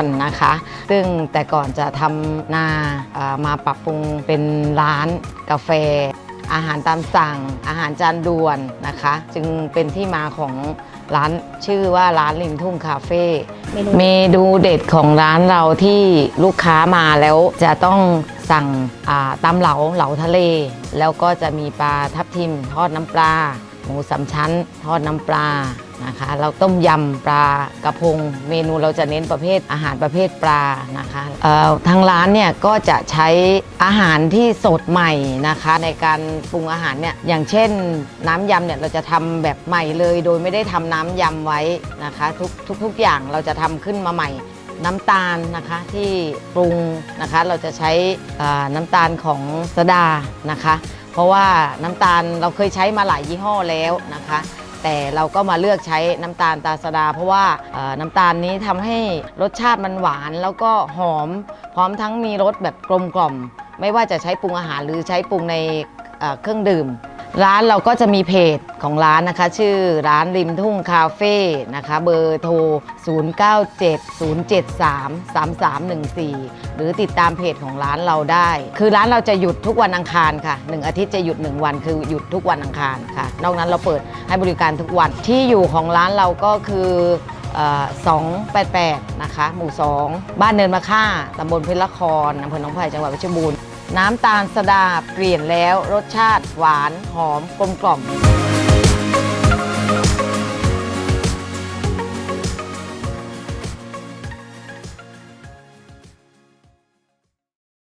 รนะคะ ซึ่งแต่ก่อนจะทำนาเอ่อมาปรับปรุงเป็นร้านกาแฟ อาหารตามสั่ง อาหารจานด่วนนะคะ จึงเป็นที่มาของร้านชื่อว่าร้านริมทุ่งคาเฟ่เมนูเมนูเด็ดของร้านเราที่ลูกค้ามาแล้วจะต้องสั่งอ่าตำเหลาเหลาทะเล แล้วก็จะมีปลาทับทิมทอดน้ำปลา หมูสามชั้น ทอดน้ำปลา นะคะเราต้มยำปลากระพง เมนูเราจะเน้นประเภทอาหารประเภทปลานะคะทางร้านเนี่ยก็จะใช้อาหารที่สดใหม่นะคะ ในการปรุงอาหารเนี่ยอย่างเช่นน้ำยำเนี่ยเราจะทำแบบใหม่เลย โดยไม่ได้ทำน้ำยำไว้นะคะทุกทุกทุกอย่างเราจะทำขึ้นมาใหม่น้ำตาลนะคะที่ปรุงนะคะเราจะใช้น้ำตาลของสดานะคะ เพราะว่าน้ำตาลเราเคยใช้มาหลายยี่ห้อแล้วนะคะ แต่เราก็มาเลือกใช้น้ำตาลตาสดา เพราะว่าน้ำตาลนี้ทำให้รสชาติมันหวาน แล้วก็หอม พร้อมทั้งมีรสแบบกลมกล่อม ไม่ว่าจะใช้ปรุงอาหารหรือใช้ปรุงในเครื่องดื่ม ร้านเราก็จะมีเพจของร้านนะคะ ชื่อร้านริมทุ่งคาเฟ่นะคะ เบอร์โทร 0970733314 หรือติดตามเพจของร้านเราได้ คือร้านเราจะหยุดทุกวันอังคารค่ะ 1 อาทิตย์จะหยุด 1 วันคือหยุดทุกวันอังคารค่ะ นอกนั้นเราเปิดให้บริการทุกวันที่อยู่ของร้านเราก็คืออ288 นะคะ หมู่ 2 บ้านเนินมะค่าตำบลเพชรละครอำเภอหนองไผ่จังหวัดเพชรบูรณ์ น้ำตาลสดาเปลี่ยนแล้วรสชาติหวานหอมกลมกล่อม